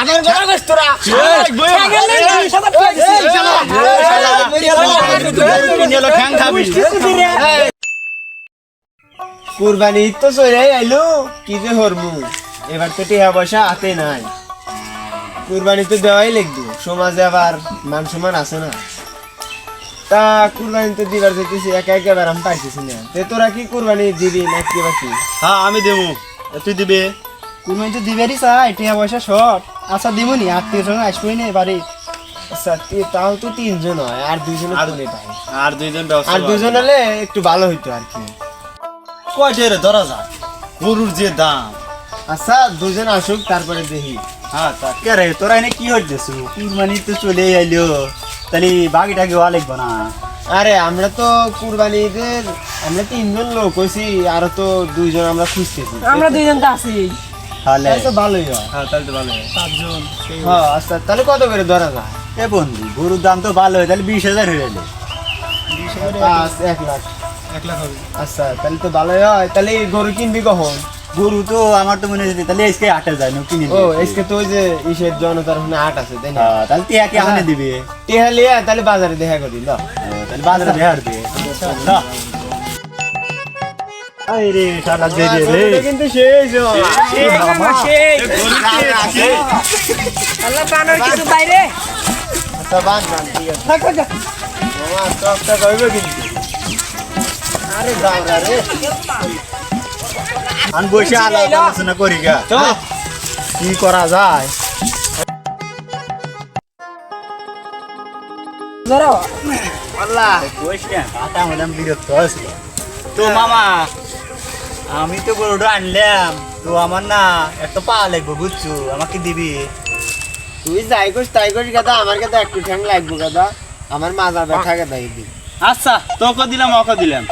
আদার গড়া গছ তোরা। কুরবানি তো চলে আইলো। কি যে হরমু। এবার তো টিহা পয়সা হাতে নাই। কুরবানি তো দেওয়াই লাগবে। সমাজে আবার মান সম্মান আছে না। তা কুরবানি তো দিবার যেতেছি একা একা আমি পাইতেছি না। তে তোরা কি কুরবানি দিবি না কি বাকি? হ্যাঁ আমি দেবো। তুই দিবে? কুরবানি তো দিবেরই চাই টিয়া পয়সা শর্ট। আচ্ছা দিবনি আত্মীয় সঙ্গে আসবোই না এবারে? আচ্ছা তাও তো তিনজন হয় আর দুইজন আর- কোনে পাই আর দুইজন ব্যবস্থা আর দুইজন হলে একটু ভালো হইতো আর কি। কয়টা রে ধরা যায় গরুর যে দাম। আচ্ছা দুজন আসুক তারপরে দেখি। হ্যাঁ তা কে রে তোরা এনে কি হইতেছ কুরবানি তো চলে আইলো। তাহলে বাকিটাকে ওয়া লাগবো না। আরে আমরা তো কুরবানি ঈদের আমরা তিনজন লোক হয়েছি আরও তো দুইজন আমরা খুঁজতেছি। আমরা দুইজন তো আছি। তাহলে ভালোই হয়। হ্যাঁ তাহলে তো ভালো হ্যাঁ। আচ্ছা তাহলে কত করে ধরা যায়? এ বন্ধু গরুর দাম তো ভালো হয় তাহলে বিশ হাজার হয়ে গেলে এক লাখ। এক লাখ হবে। আচ্ছা তাহলে তো ভালোই হয়। তাহলে গরু কিনবি কখন? গরু তো আমার তো মনে হচ্ছে তাহলে আজকে আটে যায় না কিনে ও আজকে তো ওই যে ইসের জনতার ওখানে আট আছে তাই না? হ্যাঁ, তাহলে টিয়া কে আনে দিবে। টিহা লিয়া তাহলে বাজারে দেখা করি ল। তাহলে বাজারে দেহার দিয়ে আই রে শালা দে দে রে। কিন্তু শেষ হয়। আল্লাহ বানর কিছু বাইরে আচ্ছা বান বান ঠিক আছে। মামা চকটা কইবে কিন্তু। আরে বাবা রে। আন বসে আলোচনা করি গা। চল কি করা যায়? ধরো। আল্লাহ। বসে। আটা আমাদের বিরক্ত তো মামা আমি তো গরুটা আনলাম। তো আমার না একটা পা লাগবে বুঝছ? আমাকে দিবি? তুই যাই করিস তাই করিস গাদা আমার কাছে একটু ঠ্যাং লাগবো গাদা। আমার মাজা ব্যথা গাদা এদিন। আচ্ছা তোকে দিলাম ওকে দিলাম।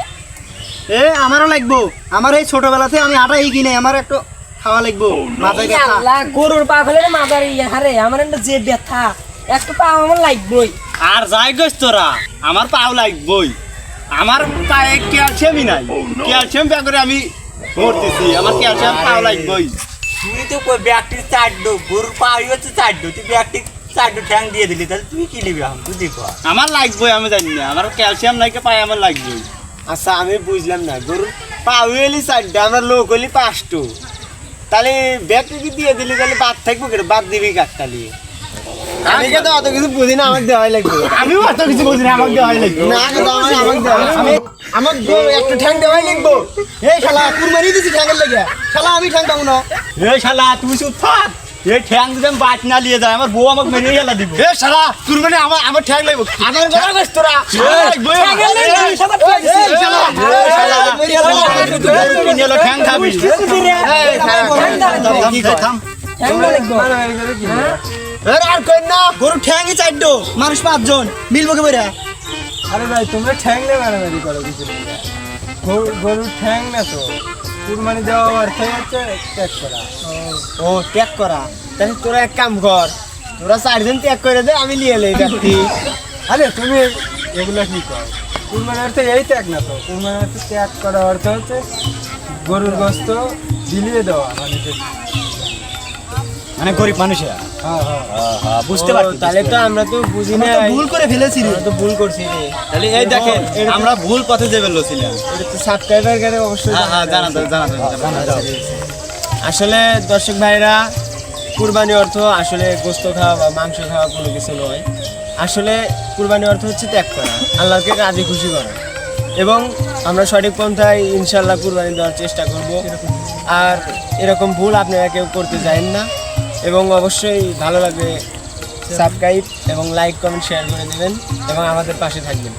এ আমারও লাগবো। আমার এই ছোটবেলাতে আমি আটাই কিনে আমার একটু খাওয়া লাগবো। মাথায় এই আল্লাহ গরুর পা ফেলে মাদার ইয়ে হারে আমার একটা যে ব্যথা একটু পা আমার লাগবই। আর যাই গেছ তোরা আমার পাও লাগবই। আমার পায়ে ক্যালসিয়ামই নাই। ক্যালসিয়াম ব্যাগ করে আমি ভরতেছি আমার ক্যালসিয়াম লাগবই? তুই তো কই ব্যাগটি গরুর হচ্ছে তুই ব্যাগটি ঠ্যাং দিয়ে দিলি তাহলে তুই কি নিবি এখন তুই দিব আমার লাগবই আমি জানি না আমার ক্যালসিয়াম আমার লাগবই। আচ্ছা আমি বুঝলাম না পাউ এলি আমরা লোক হলি পাঁচটো তাহলে ব্যাগটা কি দিয়ে দিলি তাহলে বাদ থাকব কেন? বাদ দিবি কাকতালি আমি অত কিছু বুঝি না আমাকে দেওয়াই লাগবে। আমি অত কিছু বুঝি না আমাকে দেওয়াই লাগবে। না আমার দেওয়াই আমার একটা ঠ্যাং দেওয়াই লাগবো এই শালা কুরবানি দিছি ঠ্যাংের লাগে শালা আমি ঠ্যাং পাবো না এ শালা তুই চুপ থাক এই ঠ্যাং যদি আমি বাট না নিয়ে যায় আমার বউ আমাকে মেরে গেলা দিব এ শালা তোর মানে আমার আমার ঠ্যাং লাগবে গলা গছ তোরা ঠ্যাং খাবি এই, আর কই না গরু ঠ্যাংই চারডো মানুষ পাঁচজন মিলবো কে বেরা আরে ভাই, তোমরা ঠ্যাং নিয়ে মারামারি করো কিছু গরুর ঠ্যাং না তো? কুরবানি দেওয়া অর্থ হচ্ছে ত্যাগ করা। ও, ত্যাগ করা। তাহলে তোরা এক কাম কর, তোরা চারজন ত্যাগ করে দে, আমি লিয়ে লই ব্যক্তি আরে, তুমি এগুলো কি কর? কুরবানি অর্থ এই ত্যাগ না তো? কুরবানি অর্থ ত্যাগ করা অর্থ হচ্ছে গরুর গোস্ত বিলিয়ে দেওয়া মানে মানে গরিব মানুষের হ্যাঁ হ্যাঁ। বুঝতে পারছি তাহলে তো আমরা তো বুঝি না ভুল করে ফেলেছি রে। তো ভুল করছি রে। তাহলে এই দেখেন আমরা ভুল পথে যে বেরোছিলাম এটা তো সাবস্ক্রাইবার করে অবশ্যই হ্যাঁ হ্যাঁ জানা জানা জানা দাও আসলে দর্শক ভাইরা কুরবানি অর্থ আসলে গোস্ত খাওয়া বা মাংস খাওয়া কোনো কিছু নয়। আসলে কুরবানি অর্থ হচ্ছে ত্যাগ করা আল্লাহকে রাজি খুশি করা। এবং আমরা সঠিক পন্থায় ইনশাল্লাহ কুরবানি দেওয়ার চেষ্টা করব। আর এরকম ভুল আপনারা কেউ করতে যাবেন না এবং অবশ্যই ভালো লাগবে সাবস্ক্রাইব এবং লাইক, কমেন্ট শেয়ার করে দেবেন এবং আমাদের পাশে থাকবেন।